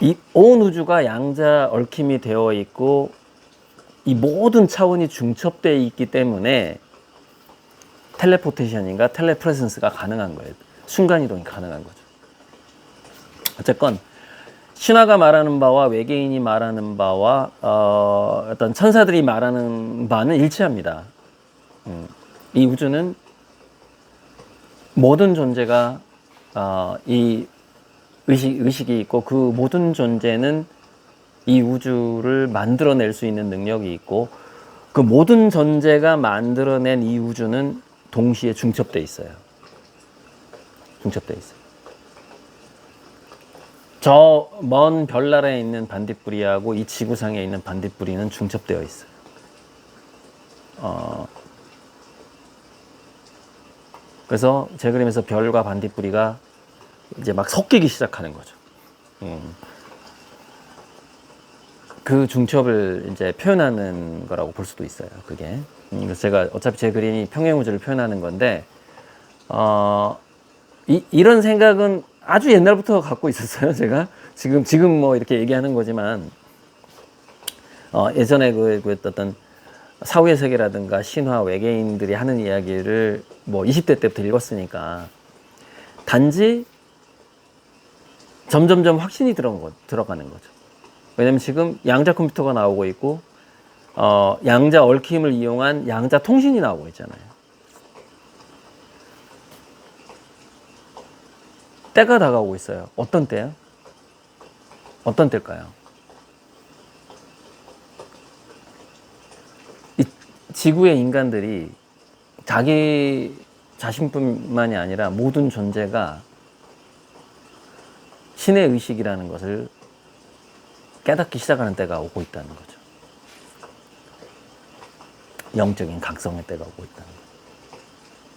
이온 우주가 양자 얽힘이 되어 있고 이 모든 차원이 중첩되어 있기 때문에 텔레포테이션인가 텔레프레센스가 가능한 거예요. 순간 이동이 가능한 거죠. 어쨌건 신화가 말하는 바와 외계인이 말하는 바와 어, 어떤 천사들이 말하는 바는 일치합니다. 음, 이 우주는 모든 존재가 어, 이 의식, 의식이 있고 그 모든 존재는 이 우주를 만들어낼 수 있는 능력이 있고 그 모든 존재가 만들어낸 이 우주는 동시에 중첩돼 있어요. 중첩돼 있어요. 저 먼 별나라에 있는 반딧불이하고 이 지구상에 있는 반딧불이는 중첩되어 있어요. 어, 그래서 제 그림에서 별과 반딧불이가 이제 막 섞이기 시작하는 거죠. 음. 그 중첩을 이제 표현하는 거라고 볼 수도 있어요. 그게. 음, 그래서 제가 어차피 제 그림이 평행 우주를 표현하는 건데, 어, 이, 이런 생각은 아주 옛날부터 갖고 있었어요. 제가 지금 지금 뭐 이렇게 얘기하는 거지만, 어, 예전에 그, 그 어떤 사후의 세계라든가 신화 외계인들이 하는 이야기를 뭐 20대 때부터 읽었으니까 단지 점점점 확신이 들어간 거, 들어가는 거죠. 왜냐면 지금 양자 컴퓨터가 나오고 있고 어, 양자 얽힘을 이용한 양자 통신이 나오고 있잖아요. 때가 다가오고 있어요. 어떤 때요? 어떤 때일까요? 이 지구의 인간들이 자기 자신뿐만이 아니라 모든 존재가 신의 의식이라는 것을 깨닫기 시작하는 때가 오고 있다는 거죠. 영적인 각성의 때가 오고 있다는 거죠.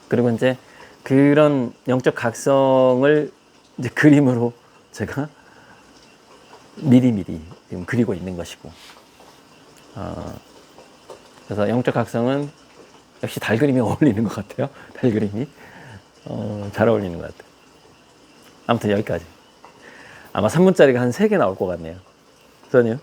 그리고 이제 그런 영적 각성을 이제 그림으로 제가 미리미리 지금 그리고 있는 것이고, 어, 그래서 영적 각성은 역시 달 그림이 어울리는 것 같아요. 달 그림이 어, 잘 어울리는 것 같아요. 아무튼 여기까지. 아마 3분짜리가 한 3개 나올 것 같네요. 전요?